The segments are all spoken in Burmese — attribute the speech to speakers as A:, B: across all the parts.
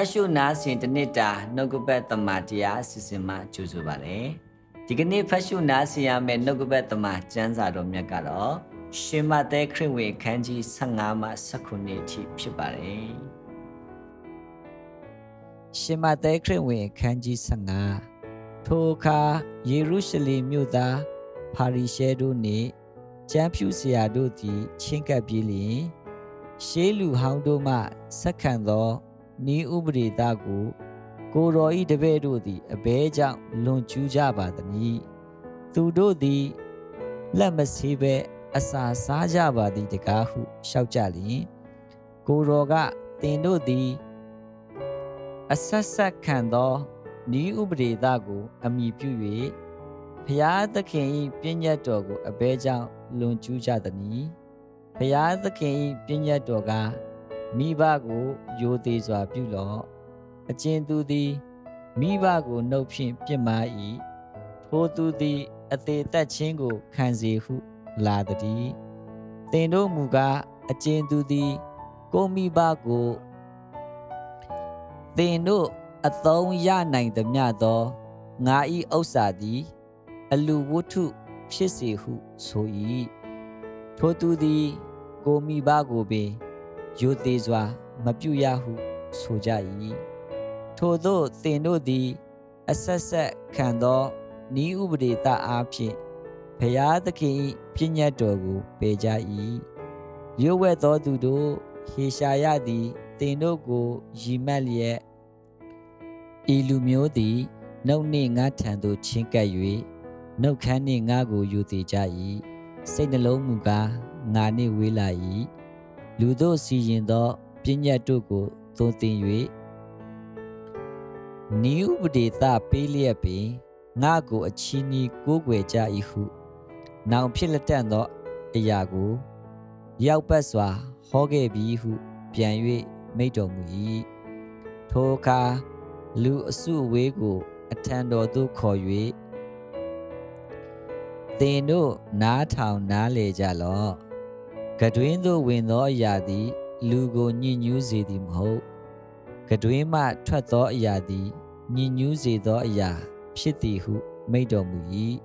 A: တ်ရှုနားစဉ်တစ်နှစ်တာနှုတ်ကပတ်တမန်တရားအစီအစဉ်မှာကြိုဆိုပါရစေဒီကနေ့ဖတ်ရှုနားစဉ်ရမယ့်နှုတ်ကပတ်တမန်ကျမ်းစာတော်မြတ်ကတော့ရှင်မသက်ခရစ်ဝင်ခန်းကြီး15မှ19အထိဖြစ်ပါတယ်ရှင်မသက်ခရစ်ဝင်ခန်းကြီး15ထိုအခါယေရုရှလင်မြို့သားဖာရိရှဲတို့နှင့်ကျမ်းဖြူဆရာတို့သည်ချင်းကပ်ပြီးလျင်ရှေးလူဟောင်းတို့မှဆက်ခံသော ဤဥပဒေသားကိုကိုတော်ဤတပည့်တို့သည်အဘဲကြောင့်လွန်ကျူးကြပါသည်။သူတို့သည်လက်မဆေးဘဲအစာစားကြပါသည်တကားဟုလျှောက်ကြလျင်ကိုတော်ကတင်တို့သည်အဆက်ဆက်ခံသောဤဥပဒေသားကိုအမိပြု၍ဖျားသခင်၏ပြည့်ညတ်တော်ကိုအဘဲကြောင့်လွန်ကျူးကြသည်။ဖျားသခင်၏ပြည့်ညတ်တော်က မိဘကိုယိုသေးစွာပြုလော့အကျဉ်သူသည်မိဘကိုနှုတ်ဖြင့်ပြစ်မှား၏ထိုသူသည် အသေးသက်ချင်းကိုခံစေဟုလာသည်သင်တို့မူကားအကျဉ်သူသည်ကိုမိဘကိုသင်တို့အသုံးရနိုင်သမျှသောငါဤဥစ္စာသည် အလူဝတ္ထုဖြစ်စေဟုဆို၏ထိုသူသည် ကိုမိဘကိုပင် ယိုသေးစွာ မပြုရဟုဆိုကြ၏ထို့သောသင်တို့သည် အဆက်ဆက်ခံသောဤဥပဒေတအားဖြင့်ဘုရားသခင်၏ပြည့်ညတ်တော်ကိုပယ်ကြ၏ရွဝဲသောသူတို့ဟေရှာယသည်သင်တို့ကိုရည်မှတ်လျက်ဤလူမျိုးသည်နှုတ်နှင့်ငါထံသို့ချင်းကပ်၍နှုတ်ခမ်းနှင့်ငါကိုယူသေးကြ၏စိတ်နှလုံးမူကားငါနှင့်ဝေးလာ၏ လူတို့စီရင်သောပညာတို့ကိုသွန်သင်၍နိဥပဒေသပေးလျက်ပင်ငါကိုအချီးနီးကိုးကွယ်ကြ၏ဟု နောင်ဖြစ်လက်တန့်သောအရာကို ရောက်ပတ်စွာဟောခဲ့ပြီးဟု ပြန်၍မိန့်တော်မူ၏ထိုအခါလူအစုအဝေးကို အထံတော်သို့ခေါ်၍သင်တို့နားထောင်နားလေကြလော့ ကတွင်သို့ဝင်သောအရာသည် လူကိုညှဉ်းညူးစေသည်မဟုတ်ကတွင်မှထွက်သောအရာသည်ညှဉ်းညူးစေသောအရာ ဖြစ်သည်ဟု မိန့်တော်မူ၏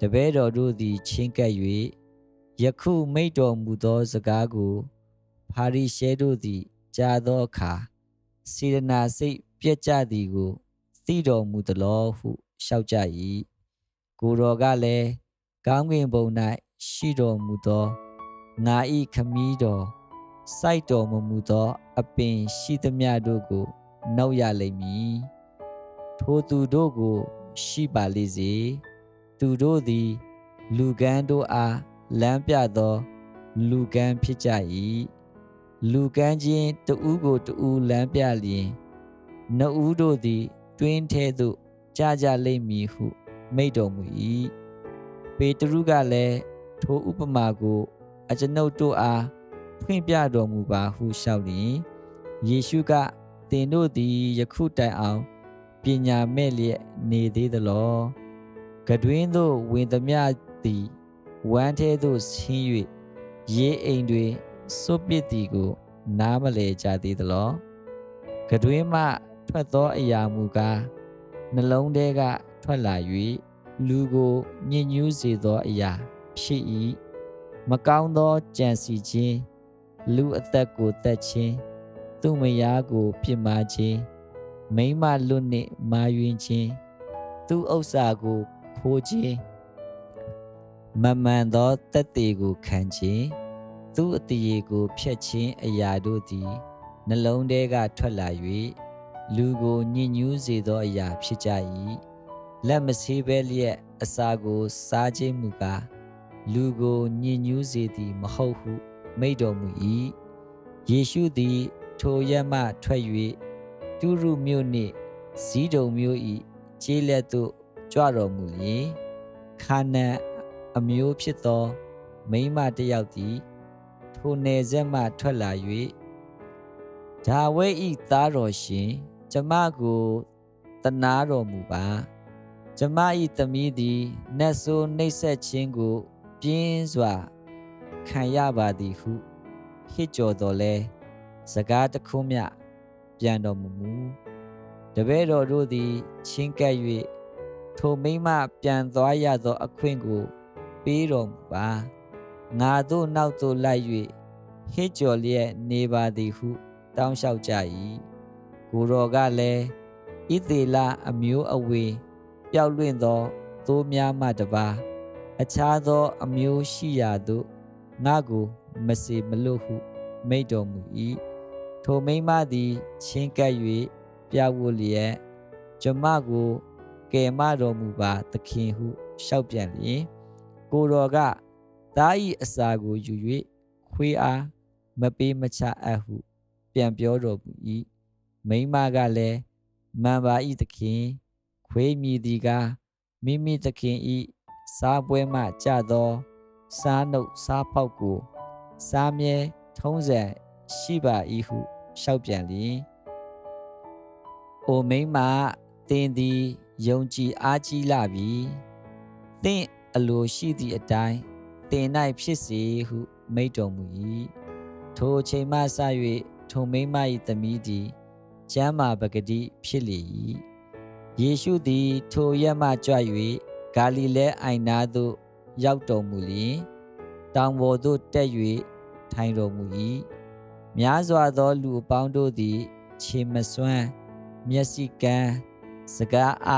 A: တပည့်တော်တို့သည်ချင်းကပ်၍ယခုမိန့်တော်မူသောစကားကိုဖာရိရှဲတို့သည်ကြားသောအခါစေရနာစိတ်ပြက်ကြသည်ကိုသိတော်မူသလောဟုလျှောက်ကြ၏ကိုတော်ကလည်းကောင်းကင်ဘုံ၌ရှိတော်မူသော ငါဤခမည်းတော်စိုက်တော်မမူသော အပင်ရှိသမျှတို့ကိုနှောက်ရလိမ့်မည်ထိုသူတို့ကိုရှိပါလိစေသူတို့သည် လူကန်းတို့အားလမ်းပြသော လူကန်းဖြစ်ကြ၏လူကန်းချင်းတဦးကိုတဦးလမ်းပြလျင်နှစ်ဦးတို့သည် တွင်းထဲသို့ကြာကြလိမ့်မည်ဟု မိန့်တော်မူ၏ပေတရုကလည်းထိုဥပမာကို အကျွန်ုပ်တို့အားဖွင့်ပြတော်မူပါဟုလျှောက်လျင်ယေရှုကသင်တို့သည်ယခုတိုင်အောင်ပညာမဲ့လျက်နေသေးသလောကတွင်သို့ဝင်သမျှသည်ဝမ်းထဲသို့ဆင်း၍ရေးအိမ်တွင်စွပစ်သည်ကို နားမလဲကြသေးသလောကတွင်မှထွက်သောအရာမူကားနှလုံးထဲကထွက်လာ၍လူကိုညှဉ်းညူးစေသောအရာဖြစ်၏ မကောင်းသောကြံစီခြင်းလူအသက်ကိုတက်ခြင်းသူ့မယားကိုပြစ်မှားခြင်းမိမလွတ်နှင့်မာယွင်ခြင်းသူ့ဥစ္စာကိုခိုးခြင်းမမှန်သောတက်သေးကိုခံခြင်းသူ့အတရေကိုဖျက်ခြင်းအရာတို့သည်နှလုံးထဲကထွက်လာ၍လူကိုညှဉ်းညူးစေသောအရာဖြစ်ကြ၏လက်မဆေးဘဲလျက်အစာကိုစားခြင်းမူကား လူကိုညှဉ်းညူးစေသည်မဟုတ်ဟုမိန့်တော်မူ၏ယေရှုသည် ထိုရက်မှထွက်၍တူရုမြို့နှင့်ဇီးဒုံမြို့၏ခြေလက်သို့ကြွတော်မူလျင်ခါနန်အမျိုးဖြစ်သော မိန်းမတစ်ယောက်သည် ထိုနယ်ဆက်မှထွက်လာ၍ဒါဝိဒ်၏သားတော်ရှင် ကျမကိုတနာတော်မူပါ ကျမ၏သမီးသည်နတ်ဆိုးနှိပ်စက်ခြင်းကို ပြင်းစွာခံရပါသည်ဟုဟစ်ကြော်တော်လဲစကားတခုမျှပြပြန်တော်မူမူတပည့်တော်တို့သည်ချင်းကပ်၍ထိုမိမပြန်သွားရသောအခွင့်ကိုပေးတော်မူပါငါတို့နောက်သို့လိုက်၍ဟစ်ကြော်လျက်နေပါသည်ဟု တောင်းလျှောက်ကြ၏ကိုတော်ကလည်းဣသေလအမျိုးအဝေပျောက်လွင့်သောသိုးများမှတပါ အခြားသောအမျိုးရှိရာသို့ငါကိုမစေမလွတ်ဟု မိတ်တော်မူ၏ထိုမိမသည်ချင်းကပ်၍ပြဝတ်လျက်ကျမကိုကယ်မတော်မူပါသခင်ဟုလျှောက်ပြန်လျင်ကိုတော်ကသားဤအစာကိုယူ၍ခွေးအားမပေးမချအပ်ဟု ပြန်ပြောတော်မူ၏မိမကလည်းမှန်ပါဤသခင်ခွေးမြည်သည်ကမိမိသခင်ဤ စားပွဲမှကြသော စားနှုတ်စားပေါက်ကိုစားမြဲထုံးစံရှိပါ၏ဟုလျှောက်ပြန်လျင်။အိုမိန်းမတင်သည်ယုံကြည်အားကြီးလာပြီ။သင်အလိုရှိသည့်အတိုင်းတင်၌ဖြစ်စေဟုမိန့်တော်မူ၏။ထိုအချိန်မှစ၍ထိုမိန်းမ၏သမီးသည်ကျမ်းမာပဂတိဖြစ်လေ၏။ယေရှုသည်ထိုရက်မှကြွ၍ ဂါလိလဲအိုင်နာသို့ရောက်တော်မူလျင်တောင်ပေါ်သို့တက်၍ထိုင်တော်မူ၏များစွာသောလူအပေါင်းတို့သည် ခြေမစွမ်းမျက်စိကန်းစကားအ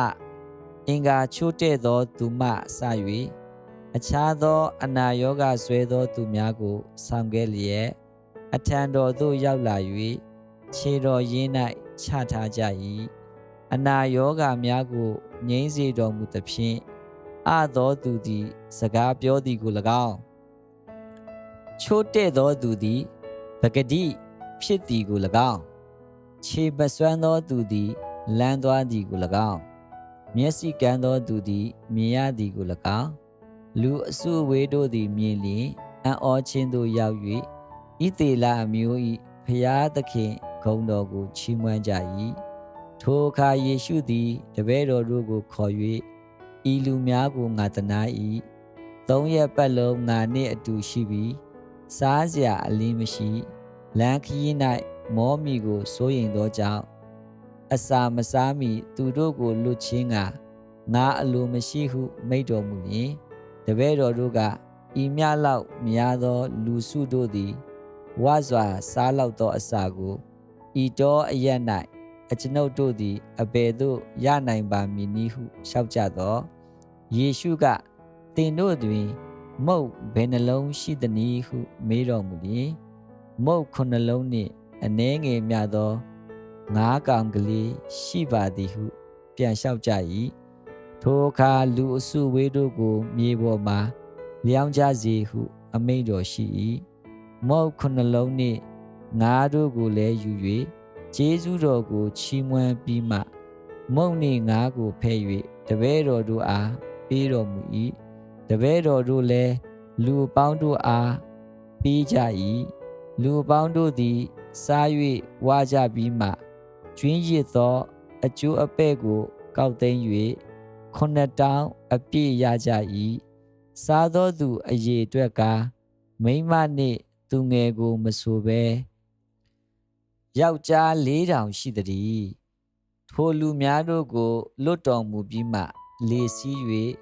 A: အင်္ဂါချို့တဲ့သောသူမှစ၍အခြားသော အနာရောဂါဆွဲသောသူများကိုဆောင်ခဲ့လျက်အထံတော်သို့ရောက်လာ၍ခြေတော်ရင်း၌ချထားကြ၏အနာရောဂါများကိုငြိမ်းစေတော်မူသဖြင့် အသောသူသည် စကားပြောသည်ကို၎င်းချို့တဲ့သောသူသည်ပဂတိဖြစ်သည်ကို၎င်းခြေပစွမ်းသောသူသည်လမ်းသွားသည်ကို၎င်းမျက်စိကန်းသောသူသည်မြင်ရသည်ကို၎င်းလူအစုအဝေးတို့သည်မြင်လျင်အံ့ဩခြင်းသို့ရောက်၍ဤသေးလာအမျိုး၏ဖျားသခင်ဂုံတော်ကိုချီးမွမ်းကြ၏ထိုအခါယေရှုသည်တပည့်တော်တို့ကိုခေါ်၍ ဤလူများကိုငါတနာ၏သုံးရက်ပတ်လုံးငါနှင့်အတူရှိပြီးစားစရာအလင်းမရှိလမ်းခရီး၌မောမီကိုစိုးရိမ်သောကြောင့်အစာမစားမီသူတို့ကိုလွတ်ချင်းကငါအလိုမရှိဟု မိန့်တော်မူလျင်တပည့်တော်တို့ကဤမြလောက်များသော လူစုတို့သည်ဝါစွာစားလောက်သောအစာကိုဤတော်အရ၌အကျွန်ုပ်တို့သည်အဘယ်သို့ရနိုင်ပါမည်နည်းဟုလျှောက်ကြသော ယေရှုကသင်တို့တွင် မုတ်ဘယ်နှလုံးရှိသနည်းဟုမေးတော်မူလျင်မုတ်ခုနှလုံးနှင့်အနှဲငယ်မြသောငါးကောင်ကလေးရှိပါသည်ဟု ပြန်လျှောက်ကြ၏ထိုအခါလူအစုဝေးတို့ကို မြေပေါ်မှလျောင်းကြစေဟု အမိန့်တော်ရှိ၏မုတ်ခုနှလုံးနှင့်ငါးတို့ကိုလည်းယူ၍ကျေးဇူးတော်ကိုချီးမွမ်းပြီးမှ မုံနှင့်ငါးကိုဖဲ့၍တပည့်တော်တို့အား ပေးတော်မူ၏တပည့်တော်တို့လည်းလူပေါင်းတို့အားပေးကြ၏လူပေါင်းတို့သည် စား၍ဝါကြပြီးမှကျွင်းရစ်သော အကျိုးအပဲ့ကိုကောက်သိမ်း၍ခုနှစ်တောင်းအပြည့်ရကြ၏စားသောသူအရေအတွက်ကမိမနှင့်သူငယ်ကိုမဆိုဘဲယောက်ျား၄တောင်ရှိသည်ထိုလူများတို့ကိုလွတ်တော်မူပြီးမှ လေစီး၍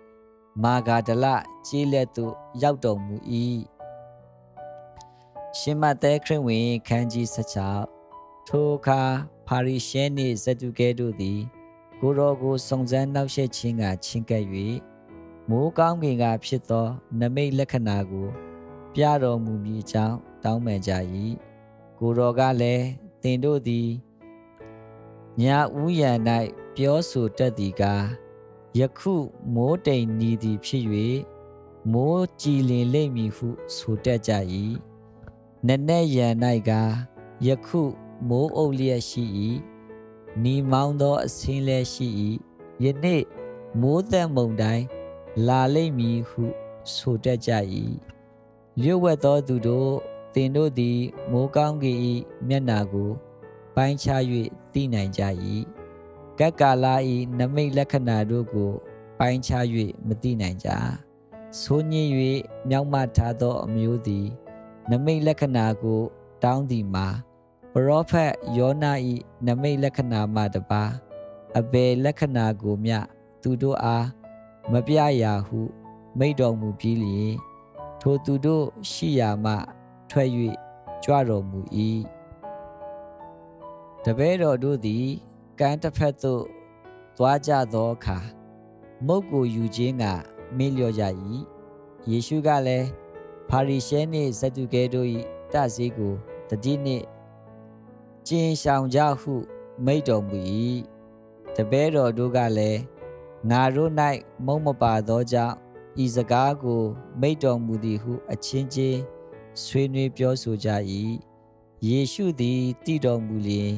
A: မာဂါဒလကျေးလက်သို့ရောက်တော်မူ၏ရှင်မသက်ခရစ်ဝင်ခန်းကြီး16ထိုအခါပါရီရှဲနှင့်ဇတုကဲတို့သည် ကိုတော်ကိုစုံစမ်းနှောက်ယှက်ခြင်းကချင်းကပ်၍မိုးကောင်းကင်ကဖြစ်သော နမိတ်လက္ခဏာကို ပြတော်မူမည်အကြောင်းတောင်းပန်ကြ၏ကိုတော်ကလည်းသင်တို့သည်ညာဥယံ၌ပြောဆိုတတ်သည်ကား ယခုမိုးတိမ်နီသည်ဖြစ်၍မိုးကြည်လင်လိမ့်မည်ဟုဆိုတတ်ကြ၏နက်နက်ရန်၌ကယခုမိုးအုပ်လျက်ရှိ၏နီမောင်းသောအစင်းလည်းရှိ၏ယနေ့မိုးသက်မုန်တိုင်းလာလိမ့်မည်ဟုဆိုတတ်ကြ၏လျှို့ဝှက်သောသူတို့သင်တို့သည်မိုးကောင်းကင်၏မျက်နာကိုပိုင်းခြား၍သိနိုင်ကြ၏ ကက်ကာလာ၏နမိတ်လက္ခဏာတို့ကို ပိုင်းခြား၍မသိနိုင်ကြဆိုးညစ်၍မြောက်မထားသောအမျိုးသည် နမိတ်လက္ခဏာကို တောင်းသည်မှာပရောဖက်ယောနာဤနမိတ်လက္ခဏာမှတပါအဘယ်လက္ခဏာကိုမျှသူတို့အားမပြရာဟု မိတ်တော်မူပြီးလျင်ထိုသူတို့ရှိရာမှထွက်၍ကြွတော်မူ၏တပည့်တော်တို့သည် ကမ်းတစ်ဖက်သို့သွားကြသောအခါမုတ်ကိုယူခြင်းကမေ့လျော့ကြ၏ယေရှုကလည်းဖာရိရှဲနှင့်ဇဒ္ဒုကဲတို့၏တစည်းကိုတတိနှင့်ကျင်ဆောင်ကြဟု မိတ်တော်မူ၏တပည့်တော်တို့ကလည်းငါတို့၌မုံမပါသောကြောင့်ဤစကားကို မိတ်တော်မူသည်ဟု အချင်းချင်းဆွေးနွေးပြောဆိုကြ၏ယေရှုသည်တည်တော်မူလျင်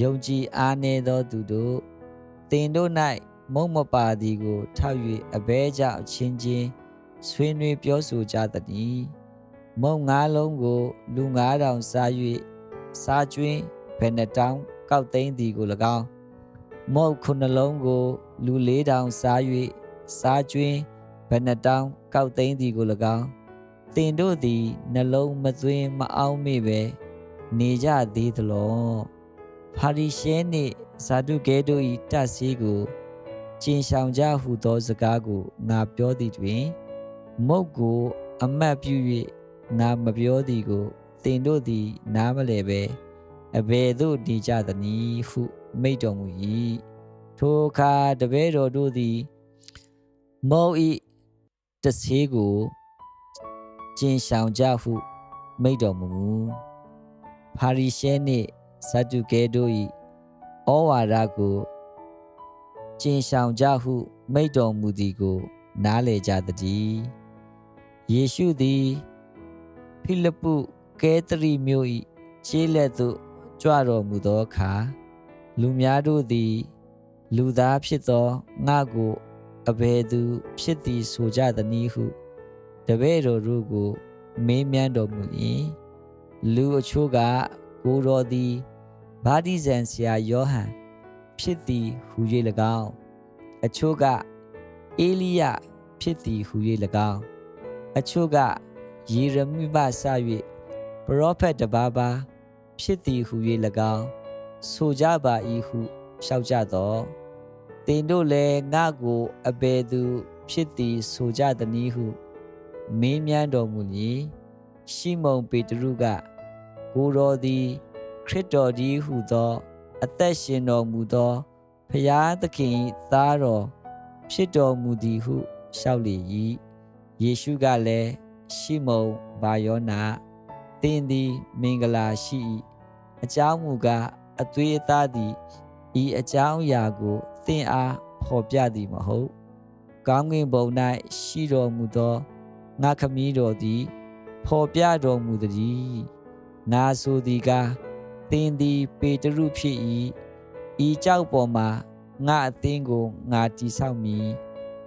A: ယုံကြည်အားနည်းသောသူတို့တင်တို့၌မုံမပါသည်ကိုထောက်၍အဘဲကြောင့်အချင်းချင်းဆွေးနွေးပြောဆိုကြသည်မုံငါးလုံးကို လူ9000စား၍စားကျွင်းဘယ်နှတောင်းကောက်သိမ်းသည်ကို၎င်းမုတ်ခုနှလုံးကို လူ4000စား၍စားကျွင်းဘယ်နှတောင်းကောက်သိမ်းသည်ကို၎င်းတင်တို့သည်နှလုံးမသွင်းမအောင်မေပဲနေကြသေးသလော ဖာရိရှဲနှင့်ဇာတုကဲတို့၏တတ်စည်းကိုကျင်ဆောင်ကြဟုသောစကားကိုငါပြောသည်တွင် မုတ်ကိုအမတ်ပြု၍ငါမပြောသည်ကိုတင်တို့သည် နားမလဲပဲအဘယ်သို့နေကြသနည်းဟု မိတ်တော်မူ၏ထိုအခါတပည့်တော်တို့သည်မုတ်ဤတဆေးကိုကျင်ဆောင်ကြဟု မိတ်တော်မူမူဖာရိရှဲနှင့် ဇဒ္ဒုကဲတို့၏ဩဝါဒကိုကျင်ဆောင်ကြဟု မိတ်တော်မူသည်ကို နားလေကြသည်ယေရှုသည်ဖိလိပ္ပုကဲသရီမြို့၏ခြေလက်သို့ကြွတော်မူသောအခါလူများတို့သည် လူသားဖြစ်သောငါကိုအဘယ်သူဖြစ်သည်ဆိုကြသနည်းဟု တပည့်တော်တို့ကို မေးမြန်းတော်မူ၏လူအချို့ကကိုတော်သည် ဗာတိဇန်ဆရာယောဟန်ဖြစ်သည်ဟူ၍၎င်းအချို့ကအေလိယဖြစ်သည်ဟူ၍၎င်းအချို့ကယေရမိမဆ၍ပရောဖက်တပါးပါဖြစ်သည်ဟူ၍၎င်းဆိုကြပါ၏ဟုလျှောက်ကြသောသင်တို့လည်းငါကိုအဘယ်သူဖြစ်သည်ဆိုကြသနည်းဟုမေးမြန်းတော်မူမည်ရှိမုန်ပေတရုကကိုတော်သည် ခရစ်တော်ကြီးဟုသော အသက်ရှင်တော်မူသောဖျားသခင်သားတော်ဖြစ်တော်မူသည်ဟုလျှောက်လေ၏ယေရှုကလည်းရှိမုန်ဘာယောနာသင်သည်မင်္ဂလာရှိ၏အကြောင်းမူကားအသွေးအသားသည်ဤအကြောင်းအရာကိုသင်အားဖော်ပြသည်မဟုတ်ကောင်းကင်ဘုံ၌ရှိတော်မူသောငါခမည်းတော်သည်ဖော်ပြတော်မူသည်ငါဆိုသည်ကား သင်သည်ပေတရုဖြစ်၏ဤကြောက်ပေါ်မှာငါအသင်းကိုငါတည်ဆောက်မည်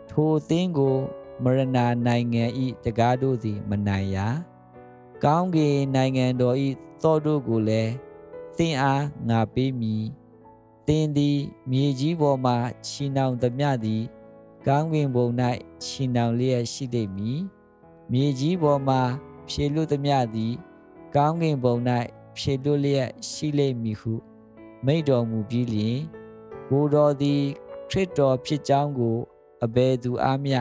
A: ထိုအသင်းကိုမရဏနိုင်ငံဤတကားတို့သည်မနိုင်ရာကောင်းကင်နိုင်ငံတော်ဤသောတို့ကိုလည်းသင်အားငါပေးမည်သင်သည်မြေကြီးပေါ်မှချီနှောင်သမျှသည်ကောင်းကင်ဘုံ၌ချီနှောင်လျက်ရှိလိမ့်မည်မြေကြီးပေါ်မှဖြေလွတ်သမျှသည်ကောင်းကင်ဘုံ၌ ဖြေလွတ်လျက်ရှိလိမ့်မည်ဟု မိန့်တော်မူပြီးလျှင်ကိုတော်သည်ခရစ်တော်ဖြစ်ကြောင်းကိုအဘယ်သူအားမျှ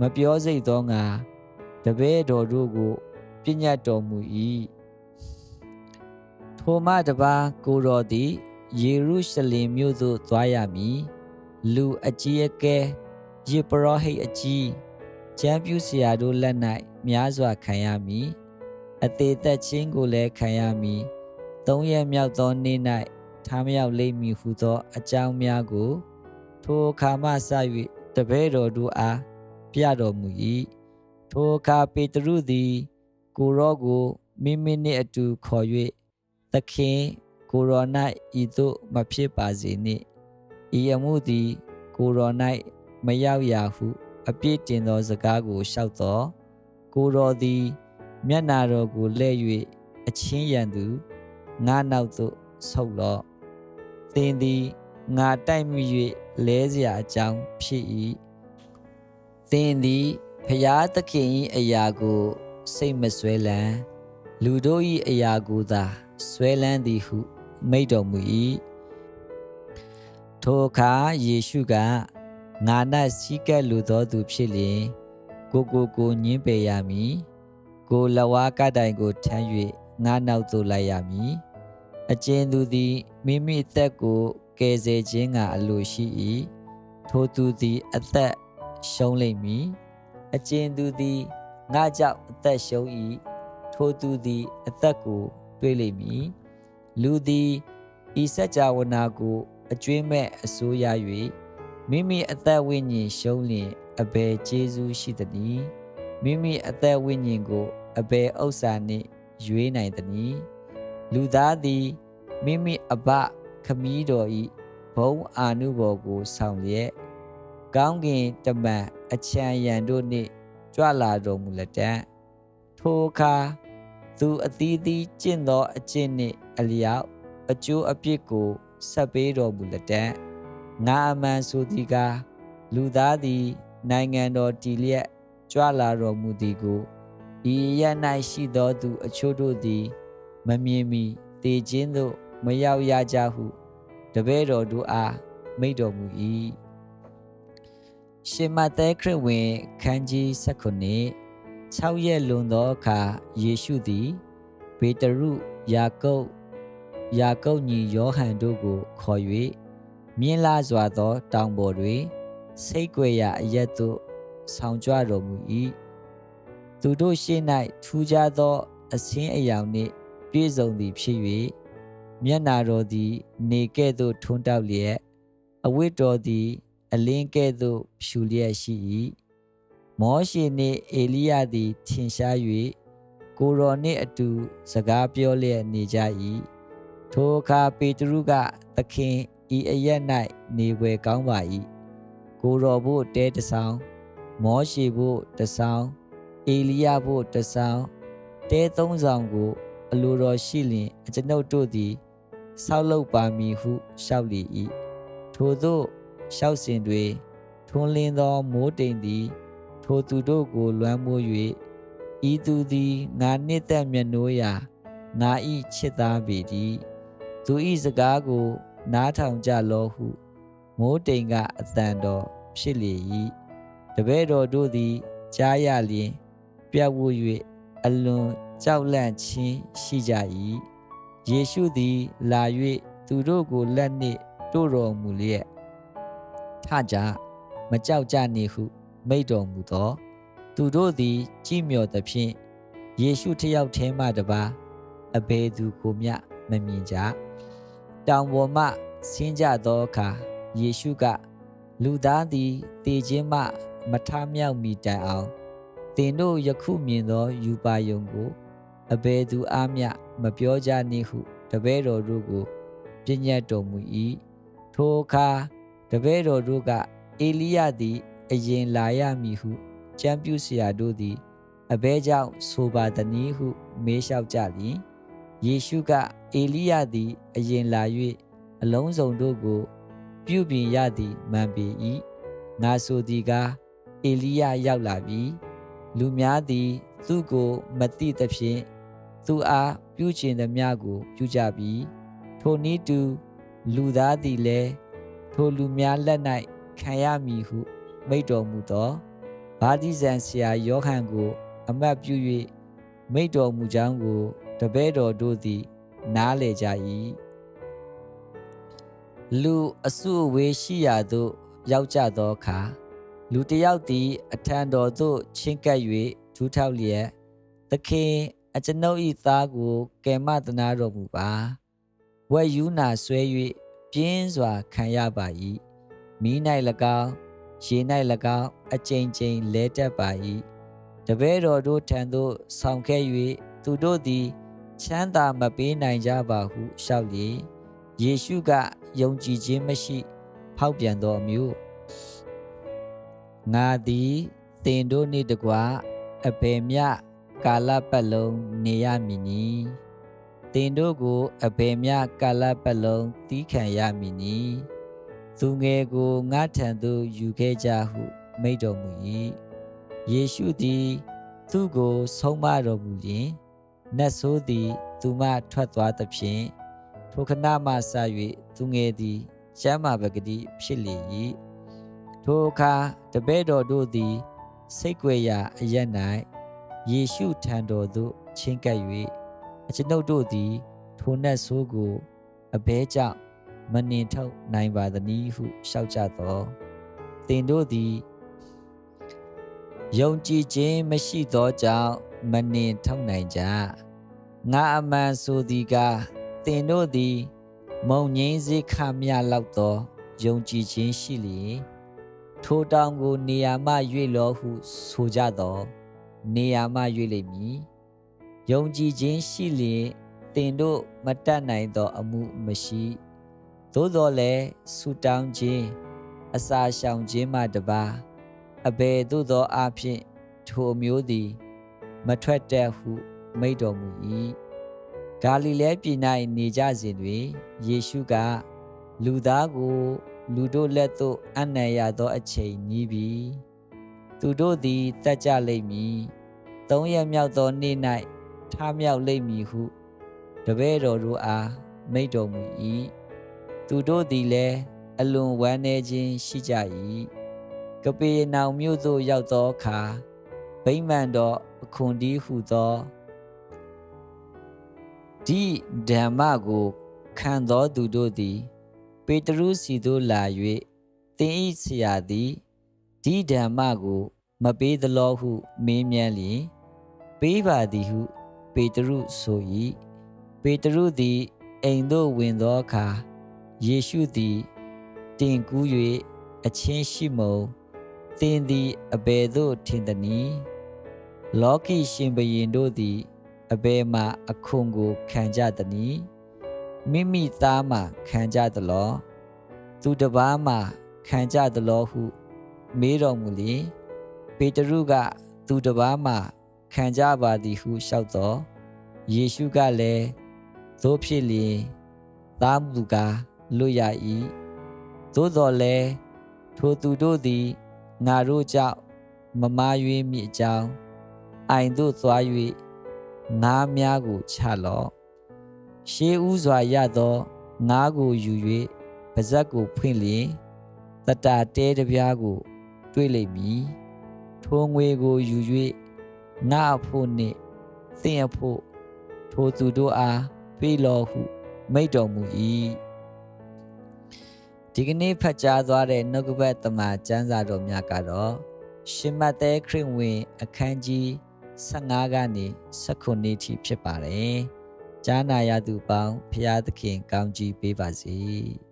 A: မပြောစိတ်သောငါတပည့်တော်တို့ကိုပြညတ်တော်မူ၏ထိုမှတပါကိုတော်သည်ယေရုရှလင်မြို့သို့သွားရမည်လူအကြီးအကဲယေပရောဟိတ်အကြီးကျမ်းပြူဆရာတို့လက်၌များစွာခံရမည် အသေးသက်ချင်းကိုလည်းခံရမည်သုံးရက်မြောက်သောနေ့၌ထားမြောက်လိမ့်မည်ဟုသော အကြောင်းများကို ထိုအခါမှစ၍တပည့်တော်တို့အားပြတော်မူ၏ထိုအခါပေတရုသည် ကိုရောကိုမိမိနှင့်အတူခေါ်၍သခင်ကိုရော၌ဤသို့မဖြစ်ပါစေနှင့်ဤအမှုသည်ကိုရော၌မရောက်ရာဟု အပြစ်တင်သောစကားကိုလျှောက်သောကိုရောသည် မျက်နာတော်ကိုလှဲ့၍အချင်းရန်သူငါနောက်သို့ဆုတ်လော့သင်သည်ငါတိုက်မိ၍လဲเสียအကြောင်းဖြစ်၏သင်သည်ဖျားသခင်၏အရာကို စိတ်မဆွဲလန်းလူတို့၏အရာကိုသာ ဆွဲလန်းသည်ဟုမိတ်တော်မူ၏ထိုအခါယေရှုကငါ၌စီးကပ်လူသောသူဖြစ်လျင်ကိုကိုကိုညင်းပေရမည် ကိုလဝါကတိုင်ကိုထမ်း၍ငါနောက်သို့လိုက်ရမည်အကျဉ်သူသည်မိမိအသက်ကိုကယ်ဆယ်ခြင်းကအလိုရှိ၏ထိုသူသည်အသက်ရှုံးလိမ့်မည်အကျဉ်သူသည်ငါကြောင့်အသက်ရှုံး၏ထိုသူသည်အသက်ကိုတွေးလိမ့်မည်လူသည်ဤစัจ java နာကိုအကျွေးမဲ့အစိုးရ၍မိမိအသက်ဝိညာဉ်ရှုံးလျင်အဘယ်ကျေးဇူးရှိသနည်းမိမိအသက်ဝိညာဉ်ကို အဘယ်ဥစ္စာနှင့်ရွေးနိုင်သနည်းလူသားသည်မိမိအဘခမည်းတော်ဤဘုံအာနုဘော်ကိုဆောင်လျက်ကောင်းကင်တမန်အချံရံတို့နှင့်ကြွလာတော်မူလက်တံထိုအခါသူအသီးသီးကျင့်သောအကျင့်နှင့်အလျောက်အကျိုးအပြစ်ကိုဆက်ပေးတော်မူလက်တံငါအမှန်ဆိုသည်ကားလူသားသည် နိုင်ငံတော်တည်လျက်ကြွလာတော်မူသည်ကို ဤရ၌ရှိသောသူအချို့တို့သည် မမြင်မီတည်ခြင်းသို့မရောက်ရကြဟု တပည့်တော်တို့အားမိန့်တော်မူ၏ရှင်မဿဲခရစ်ဝင်ခန်းကြီး19 6ရက်လွန်သောအခါယေရှုသည်ဘေတရုယာကုပ်ယာကုပ်ညီယောဟန်တို့ကိုခေါ်၍မြင်းလာစွာသော တောင်ပေါ်တွင် စိတ်ကြွယ်ရာအရက်သို့ဆောင်ကြွတော်မူ၏ သူတို့ရှေ့၌ထူးခြားသောအစင်းအယောင်နှင့်ပြည့်စုံသည်ဖြစ်၍မျက်နာတော်သည် နေကဲ့သို့ထွန်းတောက်လျက်အဝတ်တော်သည် အလင်းကဲ့သို့ဖြူလျက်ရှိ၏မောရှေနှင့်အေလိယသည်ထင်ရှား၍ကိုရောနှင့်အတူ စကားပြောလျက်နေကြ၏ထိုအခါပေတရုကသခင်ဤအရက်၌နေွယ်ကောင်းပါ၏ကိုရောဖို့တဲတဆောင်မောရှေဖို့တဆောင် အေလိယဖို့တဆောင်တဲသုံးဆောင်ကို အလိုတော်ရှိလျင် အကျွန်ုပ်တို့သည်ဆောက်လုပ်ပါမည်ဟုလျှောက်လေ၏ထိုသို့လျှောက်စဉ်တွင်ထွန်းလင်းသောမိုးတိမ်သည် ထိုသူတို့ကိုလွမ်းမိုး၍ဤသူသည်ငါနှစ်သက်မျက်နှိုးရာငါဤချစ်သားပေသည်သူဤစကားကိုနားထောင်ကြလောဟု မိုးတိမ်ကအတန်တော်ဖြစ်လေ၏တပည့်တော်တို့သည်ကြားရလျင် ပြတ်ဝွ၍အလွန်ကြောက်လန့်ခြင်းရှိကြ၏ယေရှုသည်လာ၍သူတို့ကိုလက်နှင့်တို့တော်မူလျက်ထကြမကြောက်ကြနှင့်ဟု မိန့်တော်မူသော သူတို့သည် ကြည်မြော်သဖြင့်ယေရှုတယောက်ထဲမှတပါအဘယ်သူကိုမျှမမြင်ကြတောင်ပေါ်မှဆင်းကြသောအခါယေရှုက လူသားသည်တည်ခြင်းမှ မထမြောက်မီတိုင်အောင် သင်တို့ယခုမြင်သောယူပါယုံကိုအဘယ်သူအမျှမပြောကြနှင့်ဟုတပည့်တော်တို့ကိုပြညတ်တော်မူ၏ထိုအခါတပည့်တော်တို့ကအေလိယသည်အရင်လာရမည်ဟုကြံပြုစရာတို့သည်အဘဲကြောင့်ဆိုပါသနည်းဟု မေးလျှောက်ကြသည်ယေရှုကအေလိယသည် အရင်လာ၍အလုံးစုံတို့ကို ပြုပြင်ရသည်မှန်ပေ၏ငါဆိုသည်ကားအေလိယရောက်လာပြီ လူများသည် သူ့ကိုမတိသဖြင့်သူအားပြုကျင်သည်များကို ပြုကြပြီထိုနည်းတူလူသားသည်လည်းထိုလူများလက်၌ခံရမည်ဟု မိန့်တော်မူသောဗာတိဇံဆရာယောဟန်ကို အမတ်ပြု၍မိန့်တော်မူကြောင်းကို တပည့်တော်တို့သည် နားလည်ကြ၏လူအစုအဝေးရှိရာသို့ ရောက်ကြသောအခါ လူတစ်ယောက်သည် အထံတော်သို့ချဉ်ကပ်၍ဒူးထောက်လျက်သခင်အကျွန်ုပ်၏သားကိုကယ်မသနာတော်မူပါဝက်ယူနာဆွဲ၍ပြင်းစွာခံရပါ၏မိ၌၎င်းရေ၌၎င်းအကြိမ်ကြိမ်လဲတက်ပါ၏တပည့်တော်တို့ထံသို့ဆောင်ခဲ့၍သူတို့သည် ချမ်းသာမပေးနိုင်ကြပါဟုလျှောက်လျင်ယေရှုကယုံကြည်ခြင်းမရှိ ဖောက်ပြန်သောမျိုး ငါသည်သင်တို့နှင့်တကွအဘယ်မျှကာလပတ်လုံးနေရမည်နီသင်တို့ကိုအဘယ်မျှကာလပတ်လုံးတီးခံရမည်နီသူငယ်ကိုငါထံသို့ယူခဲ့ကြဟု မိန့်တော်မူ၏ယေရှုသည် သူ့ကိုဆုံးမတော်မူလျင်နတ်ဆိုးသည် သူမှထွက်သွားသဖြင့်ထိုခဏမှစ၍သူငယ်သည်ကျမ်းမာပဂတိဖြစ်လေ၏ ထိုအခါတပည့်တော်တို့သည် စိတ်ကြွယ်ရာအရက်၌ယေရှုထံတော်သို့ချင်းကပ်၍အကျွန်ုပ်တို့သည် ထိုနတ်ဆိုးကိုအဘဲကြောင့်မနှင်ထုတ်နိုင်ပါသနည်းဟုလျှောက်ကြသောသင်တို့သည်ယုံကြည်ခြင်းမရှိသောကြောင့်မနှင်ထုတ်နိုင်ကြငါအမှန်ဆိုသည်ကသင်တို့သည် မုံငင်းစေခမြလောက်သောယုံကြည်ခြင်းရှိလျင် ထိုတောင်ကိုနေရာမှ၍လောဟုဆိုကြသောနေရာမှ၍လိမ့်မည်ယုံကြည်ခြင်းရှိလျင်သင်တို့မတတ်နိုင်သောအမှုမရှိသို့တော်လည်းဆူတောင်းခြင်းအစာရှောင်ခြင်းမှတပါအဘယ်သို့သောအဖြစ်ထိုမျိုးသည် မထွက်တတ်ဟုမိန့်တော်မူ၏ဂါလိလဲပြည်၌နေကြစဉ်တွင်ယေရှုကလူသားကို လူတို့လက်သို့အနံ့ရသောအချိန်နီးပြီသူတို့သည်တတ်ကြလိမ့်မည်သုံးရက်မြောက်သောနေ့၌ထမြောက်လိမ့်မည်ဟုတပည့်တော်တို့အားမိန့်တော်မူ၏သူတို့သည်လည်းအလွန်ဝမ်းနည်းခြင်းရှိကြ၏ကပေနောင်မြို့သို့ရောက်သောအခါဗိမာန်တော်အခွန်ဒီဟုသောဒီဓမ္မကိုခံသောသူတို့သည် ပေတရုစီသို့လာ၍သင်၏ဆရာသည်ဒီဓမ္မကို မပေးသလောဟု မေးမြန်းလျင် ပေးပါသည်ဟု ပေတရုဆို၏ပေတရုသည်အိမ်သို့ဝင်သောအခါယေရှုသည်တင်ကူး၍အချင်းရှိမုံသင်သည်အဘယ်သို့ထင်သနည်းလောကီရှင်ဘရင်တို့သည်အဘယ်မှအခွန်ကိုခံကြသနည်း မိမိသားမှခံကြသလောသူတစ်ပါးမှခံကြသလောဟု မေးတော်မူလျင်ပေတရုကသူတစ်ပါးမှခံကြပါသည်ဟုလျှောက်သောယေရှုကလည်းသို့ဖြစ်လျင်သားမူကားလွတ်ရ၏သို့တော်လည်းထိုသူတို့သည်ငါတို့ကြောင့်မမာရွေးမိအကြောင်းအိုင်သို့သွား၍ငါးများကိုချလော့ ရှေးဥစွာရသောငါးကိုယူ၍ပါဇက်ကိုဖွင့်လျင်တတာတဲတပြားကို တွေ့လိမ့်မည်ထိုငွေကိုယူ၍ငါအဖို့နှင့်သင်အဖို့ထိုသူတို့အားပေးလောဟု မိတ်တော်မူ၏ဒီကနေ့ဖတ်ကြားသွားတဲ့နှုတ်ကပတ်သမ္မာကျမ်းစာတော်များကတော့ရှင်မဿဲခရစ်ဝင် အခန်းကြီး15ကနေ19ထိဖြစ်ပါတယ်။ ကြားနာရသူပေါင်းဖျားသခင်ကောင်းကြီးပေးပါစေ။